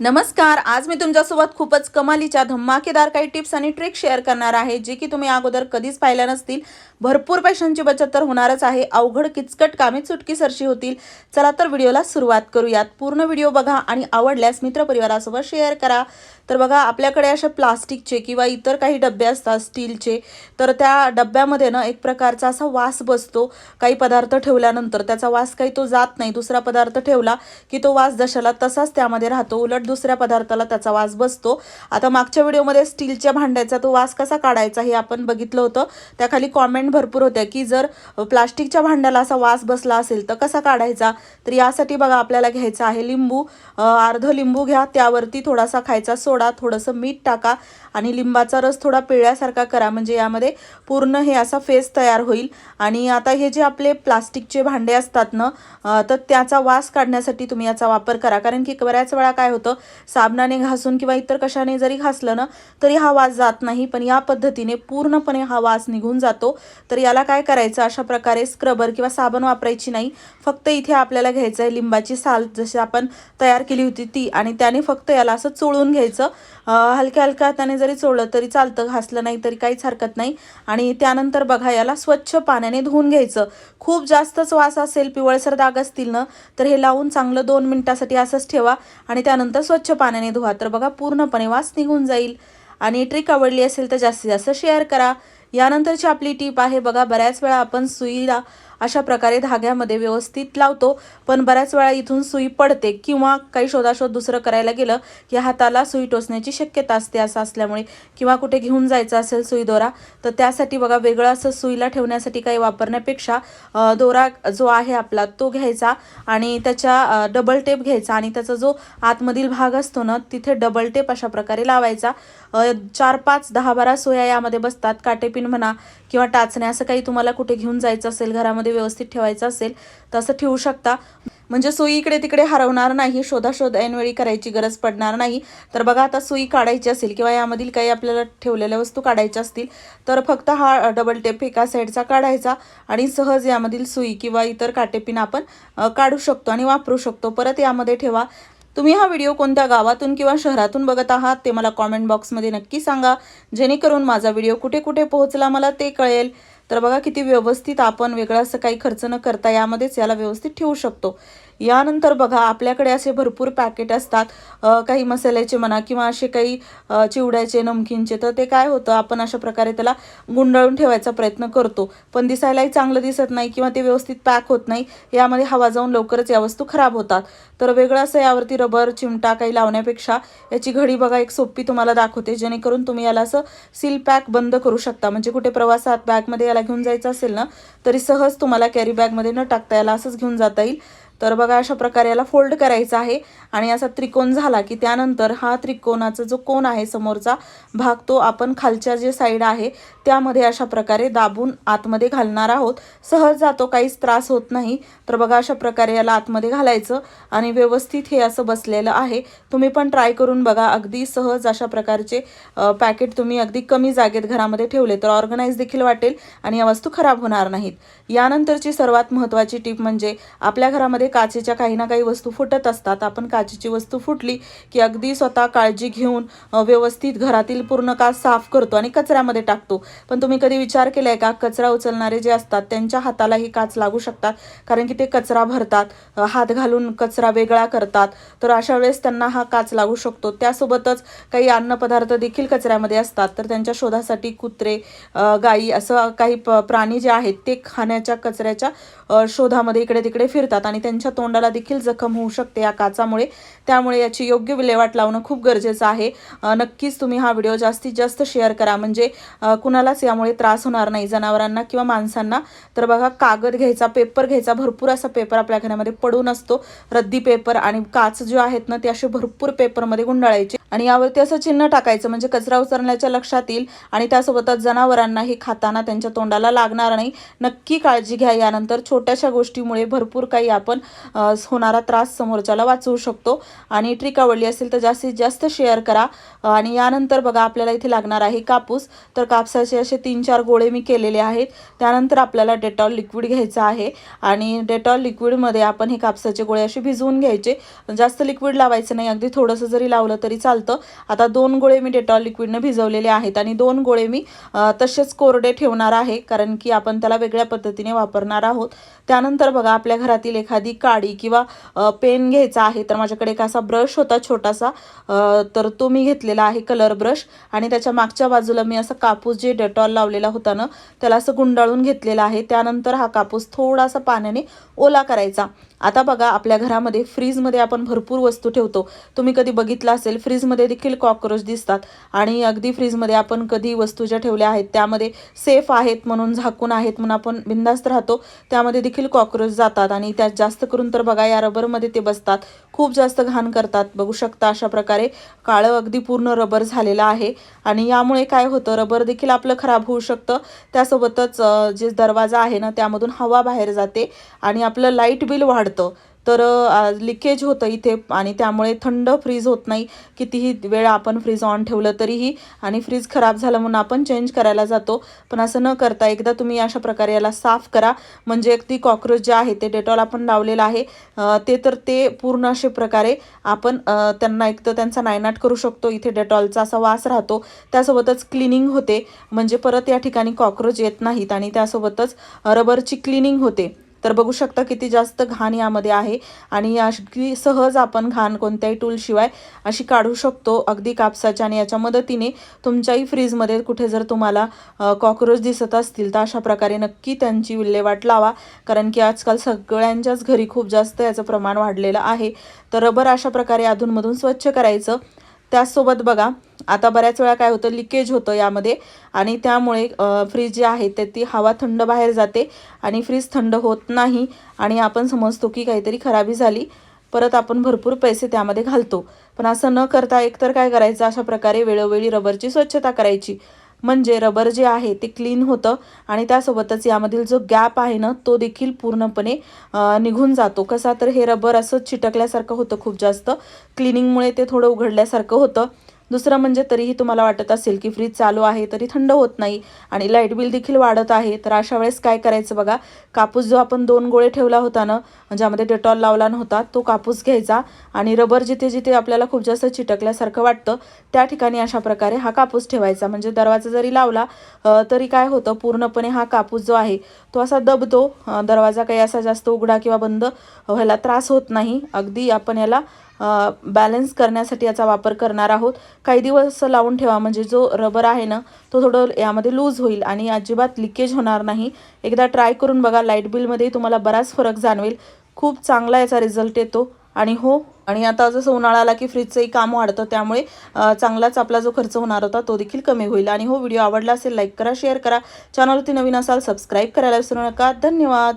नमस्कार आज मी तुमच्यासोबत खूपच कमालीच्या धमाकेदार काही टिप्स आणि ट्रिक शेअर करणार आहे जे की तुम्ही अगोदर कधीच पाहिल्या नसतील. भरपूर पैशांची बचत तर होणारच आहे. अवघड किचकट कामे चुटकीसरशी होतील. चला तर व्हिडिओला सुरुवात करूयात. पूर्ण व्हिडिओ बघा आणि आवडल्यास मित्रपरिवारासोबत शेअर करा. तर बघा आपल्याकडे अशा प्लास्टिकचे किंवा इतर काही डबे असतात स्टीलचे तर त्या डब्यामध्ये ना एक प्रकारचा असा वास बसतो काही पदार्थ ठेवल्यानंतर. त्याचा वास काही तो जात नाही. दुसरा पदार्थ ठेवला की तो वास जशाला तसाच त्यामध्ये राहतो. उलट दुसऱ्या पदार्थाला त्याचा वास बसतो. आता मागच्या व्हिडिओमध्ये स्टीलच्या भांड्याचा तो वास कसा काढायचा हे आपण बघितलं होतं. त्याखाली कॉमेंट भरपूर होत्या की जर प्लास्टिकच्या भांड्याला असा वास बसला असेल तर कसा काढायचा? तर यासाठी बघा आपल्याला घ्यायचा आहे लिंबू. अर्ध लिंबू घ्या. त्यावरती थोडासा खायचा सोडा थोडंसं मीठ टाका आणि लिंबाचा रस थोडा पिळ्यासारखा करा. म्हणजे यामध्ये पूर्ण हे असा फेस तयार होईल. आणि आता हे जे आपले प्लास्टिकचे भांडे असतात ना तर त्याचा वास काढण्यासाठी तुम्ही याचा वापर करा. कारण की बऱ्याच वेळा काय होतं साबणाने घासून किंवा इतर कशाने जरी घासलं ना तरी हा वास जात नाही. पण या पद्धतीने पूर्णपणे हा वास निघून जातो. तर याला काय करायचं अशा प्रकारे स्क्रबर किंवा साबण वापरायची नाही. फक्त इथे आपल्याला घ्यायचं आहे लिंबाची साल जशी आपण तयार केली होती ती. आणि त्याने फक्त याला असं चोळून घ्यायचं. हलक्या हलक्या हाताने जरी चोळलं तरी चालतं घासलं नाही तरी काहीच हरकत नाही. आणि त्यानंतर बघा याला स्वच्छ पाण्याने धुवून घ्यायचं. खूप जास्तच वास असेल पिवळसर दाग असतील ना तर हे लावून चांगलं दोन मिनिटासाठी असंच ठेवा आणि त्यानंतर स्वच्छ पाण्याने धुवा. तर बघा पूर्णपणे वास निघून जाईल. आणि ट्रिक आवडली असेल तर जास्तीत जास्त शेअर करा. यानंतरची आपली टीप आहे बघा बऱ्याच वेळा आपण सुईला अशा प्रकारे धाग्यामध्ये व्यवस्थित लावतो. पण बऱ्याच वेळा इथून सुई पडते किंवा काही शोधाशोध दुसरं करायला गेलं की हाताला सुई टोचण्याची शक्यता असते असं असल्यामुळे किंवा कुठे घेऊन जायचं असेल सुई दोरा तर त्यासाठी बघा वेगळं असं सुईला ठेवण्यासाठी काही वापरण्यापेक्षा दोरा जो आहे आपला तो घ्यायचा आणि त्याच्या डबल टेप घ्यायचा आणि त्याचा जो आतमधील भाग असतो ना तिथे डबल टेप अशा प्रकारे लावायचा. चार पाच दहा बारा सोया यामध्ये बसतात. काटेपिन म्हणा किंवा टाचण्या असं काही तुम्हाला कुठे घेऊन जायचं असेल घरामध्ये व्यवस्थित ठेवायचं असेल तर असं ठेवू शकता. म्हणजे सुई इकडे तिकडे हरवणार नाही शोधाशोध ऐनवेळी करायची गरज पडणार नाही. तर बघा आता सुई काढायची असेल किंवा यामधील काही आपल्याला ठेवलेल्या वस्तू काढायच्या असतील तर फक्त हा डबल टेप एका साईडचा काढायचा आणि सहज यामधील सुई किंवा इतर काटेपिन आपण काढू शकतो आणि वापरू शकतो. परत यामध्ये ठेवा. तुम्ही हा व्हिडिओ कोणत्या गावातून किंवा शहरातून बघत आहात ते मला कॉमेंट बॉक्समध्ये नक्की सांगा. जेणेकरून माझा व्हिडिओ कुठे कुठे पोहोचला मला ते कळेल. तर बघा किती व्यवस्थित आपण वेगळा असं काही खर्च न करता यामध्येच याला व्यवस्थित ठेवू शकतो. यानंतर बघा आपल्याकडे असे भरपूर पॅकेट असतात. काही मसाल्याचे म्हणा किंवा असे काही चिवड्याचे नमकीनचे तर ते काय होतं आपण अशा प्रकारे त्याला गुंडाळून ठेवायचा प्रयत्न करतो. पण दिसायलाही चांगलं दिसत नाही किंवा ते व्यवस्थित पॅक होत नाही. यामध्ये हवा जाऊन लवकरच या वस्तू खराब होतात. तर वेगळं असं यावरती रबर चिमटा काही लावण्यापेक्षा याची घडी बघा एक सोपी तुम्हाला दाखवते. जेणेकरून तुम्ही याला असं सील पॅक बंद करू शकता. म्हणजे कुठे प्रवासात बॅगमध्ये याला घेऊन जायचं असेल ना तरी सहज तुम्हाला कॅरी बॅगमध्ये न टाकता याला असंच घेऊन जाता येईल. तर बघा अशा प्रकारे याला फोल्ड करायचा आहे. आणि असा त्रिकोण झाला की त्यानंतर हा त्रिकोणाचा जो कोण आहे समोरचा भाग तो आपण खालच्या जे साईड आहे त्यामध्ये अशा प्रकारे दाबून आतमध्ये घालणार आहोत. सहज जातो काहीच त्रास होत नाही. तर बघा अशा प्रकारे याला आतमध्ये घालायचं आणि व्यवस्थित हे असं बसलेलं आहे. तुम्ही पण ट्राय करून बघा. अगदी सहज अशा प्रकारचे पॅकेट तुम्ही अगदी कमी जागेत घरामध्ये ठेवले तर ऑर्गनाईज देखील वाटेल आणि या वस्तू खराब होणार नाहीत. यानंतरची सर्वात महत्त्वाची टीप म्हणजे आपल्या घरामध्ये काचेच्या काही ना काही वस्तू फुटत असतात. आपण काचेची वस्तू फुटली की अगदी स्वतः काळजी घेऊन व्यवस्थित घरातील पूर्ण काच साफ करतो आणि कचऱ्यामध्ये टाकतो. पण तुम्ही कधी विचार केला आहे का? कचरा उचलणारे जे असतात त्यांच्या हातालाही काच लागू शकतात. कारण की ते कचरा भरतात हात घालून कचरा वेगळा करतात. तर अशा वेळेस त्यांना हा काच लागू शकतो. त्यासोबतच काही अन्नपदार्थ देखील कचऱ्यामध्ये असतात. तर त्यांच्या शोधासाठी कुत्रे गाई गायी असं काही प्राणी जे आहेत ते खाण्याच्या कचऱ्याच्या शोधामध्ये इकडे तिकडे फिरतात आणि त्यांच्या तोंडाला देखील जखम होऊ शकते या काचामुळे. त्यामुळे याची योग्य विल्हेवाट लावणं खूप गरजेचं आहे. नक्कीच तुम्ही हा व्हिडिओ जास्तीत जास्त शेअर करा. म्हणजे कुणालाच यामुळे त्रास होणार नाही. जनावरांना किंवा माणसांना. तर बघा कागद घ्यायचा पेपर घ्यायचा भरपूर असा पेपर आपल्या घरामध्ये पडून असतो. रद्दी पेपर आणि काच जे आहेत ना ते असे भरपूर पेपरमध्ये गुंडाळायचे. आणि यावरती असं चिन्ह टाकायचं म्हणजे कचरा उचलण्याच्या लक्षात येईल आणि त्यासोबतच जनावरांनाही खाताना त्यांच्या तोंडाला लागणार नाही. नक्की काळजी घ्या. यानंतर छोट्याशा गोष्टीमुळे भरपूर काही आपण होणारा त्रास समोरच्याला वाचवू शकतो. आणि ट्रिक आवडली असेल तर जास्तीत जास्त शेअर करा. आणि यानंतर बघा आपल्याला इथे लागणार आहे कापूस. तर कापसाचे असे तीन चार गोळे मी केलेले आहेत. त्यानंतर आपल्याला डेटॉल लिक्विड घ्यायचं आहे. आणि डेटॉल लिक्विडमध्ये आपण हे कापसाचे गोळे असे भिजवून घ्यायचे. जास्त लिक्विड लावायचं नाही. अगदी थोडंसं जरी लावलं तरी चालतं. आता दोन गोळे मी डेटॉल लिक्विडनं भिजवलेले आहेत आणि दोन गोळे मी तसेच कोरडे ठेवणार आहे कारण की आपण त्याला वेगळ्या पद्धतीने वापरणार आहोत. त्यानंतर बघा आपल्या घरातील एखादी काडी किंवा पेन घ्यायचा आहे तर माझ्याकडे एक असा ब्रश होता छोटासा तर तो मी घेतलेला आहे कलर ब्रश आणि त्याच्या मागच्या बाजूला मी असं कापूस जे डेटॉल लावलेला होता ना त्याला असं गुंडाळून घेतलेला आहे. त्यानंतर हा कापूस थोडासा पाण्याने ओला करायचा. आता बघा आपल्या घरामध्ये फ्रीजमध्ये आपण भरपूर वस्तू ठेवतो. तुम्ही कधी बघितलं असेल फ्रीजमध्ये देखील कॉक्रोच दिसतात. आणि अगदी फ्रीजमध्ये आपण कधी वस्तू ज्या ठेवल्या आहेत त्यामध्ये सेफ आहेत म्हणून झाकून आहेत म्हणून आपण बिंदास्त राहतो त्यामध्ये देखील कॉक्रोच जातात. आणि त्यात जास्त करून तर बघा या रबरमध्ये ते बसतात. खूप जास्त घाण करतात. बघू शकता अशा प्रकारे काळं अगदी पूर्ण रबर झालेलं आहे. आणि यामुळे काय होतं रबर देखील आपलं खराब होऊ शकतं. त्यासोबतच जे दरवाजा आहे ना त्यामधून हवा बाहेर जाते आणि आपलं लाइट बिल वाढतं. तर लिकेज होतं इथे आणि त्यामुळे थंड फ्रीज होत नाही. कितीही वेळ आपण फ्रीज ऑन ठेवलं तरीही आणि फ्रीज खराब झालं म्हणून आपण चेंज करायला जातो. पण असं न करता एकदा तुम्ही अशा प्रकारे याला साफ करा. म्हणजे अगदी कॉक्रोच जे आहे ते डेटॉल आपण लावलेलं आहे ते तर ते पूर्ण असे प्रकारे आपण त्यांना एक तर त्यांचा नायनाट करू शकतो. इथे डेटॉलचा असा वास राहतो. त्यासोबतच क्लिनिंग होते. म्हणजे परत या ठिकाणी कॉक्रोच येत नाहीत आणि त्यासोबतच रबरची क्लिनिंग होते. तर बघू शकता किती जास्त घाण यामध्ये आहे. आणि अगदी सहज आपण घाण कोणत्याही टूलशिवाय अशी काढू शकतो. अगदी कापसाच्या आणि याच्या मदतीने तुमच्याही फ्रीजमध्ये कुठे जर तुम्हाला कॉक्रोच दिसत असतील तर अशा प्रकारे नक्की त्यांची विल्हेवाट लावा. कारण की आजकाल सगळ्यांच्याच घरी खूप जास्त याचं प्रमाण वाढलेलं आहे. तर रबर अशा प्रकारे अधूनमधून स्वच्छ करायचं. त्याचसोबत बघा आता बऱ्याच वेळा काय होतं लिकेज होतं यामध्ये. आणि त्यामुळे फ्रीज जे आहे ते ती हवा थंड बाहेर जाते आणि फ्रीज थंड होत नाही. आणि आपण समजतो की काहीतरी खराबी झाली परत आपण भरपूर पैसे त्यामध्ये घालतो. पण असं न करता एकतर काय करायचं अशा प्रकारे वेळोवेळी रबरची स्वच्छता करायची. म्हणजे रबर जे आहे ते क्लीन होतं आणि त्यासोबतच यामधील जो गॅप आहे ना तो देखील पूर्णपणे निघून जातो. कसा तर हे रबर असं चिटकल्यासारखं होतं खूप जास्त. क्लिनिंगमुळे ते थोडं उघडल्यासारखं होतं. दुसरं म्हणजे तरीही तुम्हाला वाटत असेल की फ्रीज चालू आहे तरी थंड होत नाही आणि लाइट बिल देखील वाढत आहे. तर अशा वेळेस काय करायचं बघा कापूस जो आपण दोन गोळे ठेवला होता ना ज्यामध्ये डेटॉल लावला नव्हता तो कापूस घ्यायचा आणि रबर जिथे जिथे आपल्याला खूप जास्त चिटकल्यासारखं वाटतं त्या ठिकाणी अशा प्रकारे हा कापूस ठेवायचा. म्हणजे दरवाजा जरी लावला तरी काय होतं पूर्णपणे हा कापूस जो आहे तो असा दबतो दरवाजा काही असा जास्त उघडा किंवा बंद व्हायला त्रास होत नाही. अगदी आपण याला बॅलन्स करण्यासाठी याचा वापर करणार आहोत. काही दिवस लावून ठेवा म्हणजे जो रबर आहे ना तो थोडं यामध्ये लूज होईल आणि अजिबात लिकेज होणार नाही. एकदा ट्राय करून बघा लाइट बिलमध्ये तुम्हाला बराच फरक जाणवेल. खूप चांगला याचा रिझल्ट येतो. आणि हो आणि आता जसं उन्हाळा आला की फ्रीजचंही काम वाढतं त्यामुळे चांगलाच आपला जो खर्च होणार होता तो देखील कमी होईल. आणि हो व्हिडिओ आवडला असेल लाईक करा शेअर करा. चॅनलवरती नवीन असाल सबस्क्राईब करायला विसरू नका. धन्यवाद.